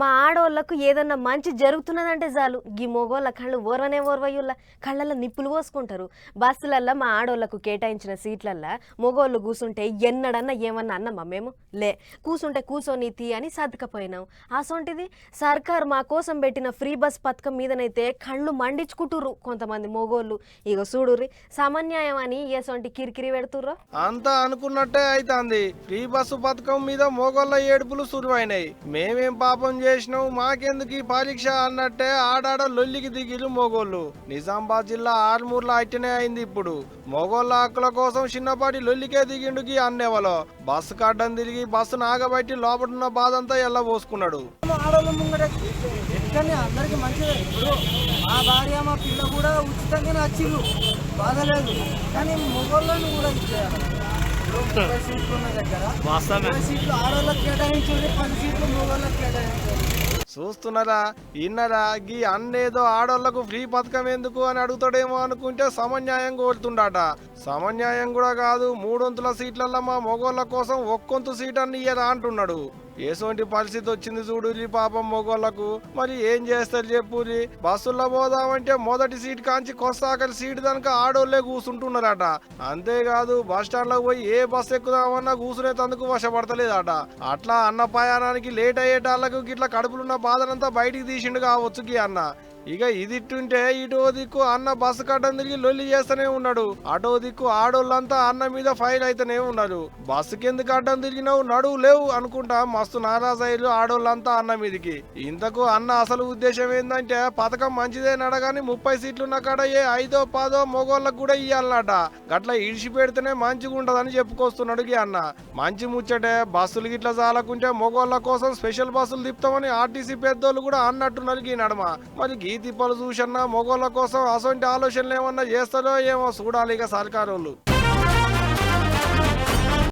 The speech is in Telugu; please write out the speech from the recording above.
మా ఆడోళ్ళకు ఏదన్నా మంచి జరుగుతున్నదంటే చాలు. గీ మొగోళ్ళ కళ్ళు ఓర్వనే ఓర్వయ్యుల్ల. కళ్ళల్లో నిప్పులు పోసుకుంటారు. బస్సులల్లో మా ఆడోళ్ళకు కేటాయించిన సీట్లల్లో మొగోళ్ళు కూసుంటే ఎన్నడన్నా ఏమన్నా అన్నమా మేము? లే కూసుంటే కూసోని తీ అని సర్దుకపోయినాం. అసొంటిది? సర్కార్ మా కోసం పెట్టిన ఫ్రీ బస్ పథకం మీదనైతే కళ్ళు మండించుకుంటుర్రు కొంతమంది మొగోళ్ళు. ఇక చూడుర్రి సమన్యాయం అని ఏసొంటి కిరికిరి పెడుతుర్రో? అంతా అనుకున్నట్టే అయితాంది. ఫ్రీ బస్సు పథకం మీద మొగోళ్ళ ఏడుపులు సురువైనాయి మేమేం పాపం చేసినాం మాకెందుకు ఈ పరీక్ష అన్నట్టే ఆడాడ లొల్లికి దిగిరు మోగోళ్ళు. నిజామాబాద్ జిల్లా ఆర్మూర్లో అట్టనే అయింది ఇప్పుడు. మోగోళ్ళ హక్కుల కోసం చిన్నపాటి లొల్లికే దిగిండుకి అన్నేవలో. బస్సు కడ్డం తిరిగి బస్సు నాగబట్టి లోపడున్న బాధంతా ఎల్ల పోసుకున్నాడు. ఆడవాళ్ళ ముంగట ఎక్కడనే అందరికి మంచిదే. ఇప్పుడు మా భార్య మా పిల్ల కూడా ఉచితంగానే కానీ మొగోళ్ళని కూడా ఇచ్చేయాలి సీట్లు ఉన్న దగ్గర. సీట్లు ఆడవాళ్ళకి కేటాయించండి పది సీట్లు మొగోళ్ళకి కేటాయించండి చూస్తున్నారా? ఇన్నరా? గీ అన్నేదో ఆడోళ్ళకు ఫ్రీ పథకం ఎందుకు అని అడుగుతాడేమో అనుకుంటే సమన్యాయం కోరుతుండట. సమన్యాయం కూడా కాదు మూడొంతుల సీట్లల్లో మా మొగోళ్ళ కోసం ఒక్కొంతు సీట్ అన్ని ఇయ్యరా అంటున్నాడు. ఎటువంటి పరిస్థితి వచ్చింది చూడు పాపం మొగోళ్ళకు మరి ఏం చేస్తారు చెప్పురి బస్సుల్లో పోదామంటే మొదటి సీట్ కాంచి కొస్తాకలి సీట్ దానికి ఆడోళ్ళే కూర్చుంటున్నారట అంతేకాదు బస్ స్టాండ్లో పోయి ఏ బస్సు ఎక్కుదామన్నా కూసునేందుకు వశపడతలేదట. అట్లా అన్న ప్రయాణానికి లేట్ అయ్యేటాళ్ళకు గిట్ల కడుపులున్న బాధనంతా బయటికి తీసిండు కావచ్చు అన్న. ఇక ఇది ఇట్టుంటే ఇటో దిక్కు అన్న బస్సు కట్టం తిరిగి లొల్లి చేస్తూనే ఉన్నాడు. అటో దిక్కు ఆడోళ్ళంతా అన్న మీద ఫైల్ అయితేనే ఉన్నారు బస్సు ఎందుకు అడ్డం తిరిగినావు? నడువు లేవు అనుకుంటా మస్తు నారాజయ్యలు ఆడోళ్ళంతా అన్న మీదకి. ఇంతకు అన్న అసలు ఉద్దేశం ఏంటంటే పథకం మంచిదే నడగాని ముప్పై సీట్లున్న కాడ ఏ ఐదో పదో మొగోళ్ళకు కూడా ఇయ్యాలన్నట. గట్ల ఇడిచి పెడితేనే మంచిగుంటదని చెప్పుకొస్తున్నాడు ఈ అన్న. మంచి ముచ్చటే బస్సులు గిట్ల చాలకుంటే మొగోళ్ళ కోసం స్పెషల్ బస్సులు తిప్పుతామని ఆర్టీసీ పెద్దోళ్ళు కూడా అన్నట్టున్నారు ఈ నడమ. మరి ఈ తిప్పలు చూసన్నా మొగోళ్ళ కోసం అసొంటి ఆలోచనలు ఏమన్నా చేస్తారో ఏమో చూడాలి ఇక సర్కారోళ్ళు.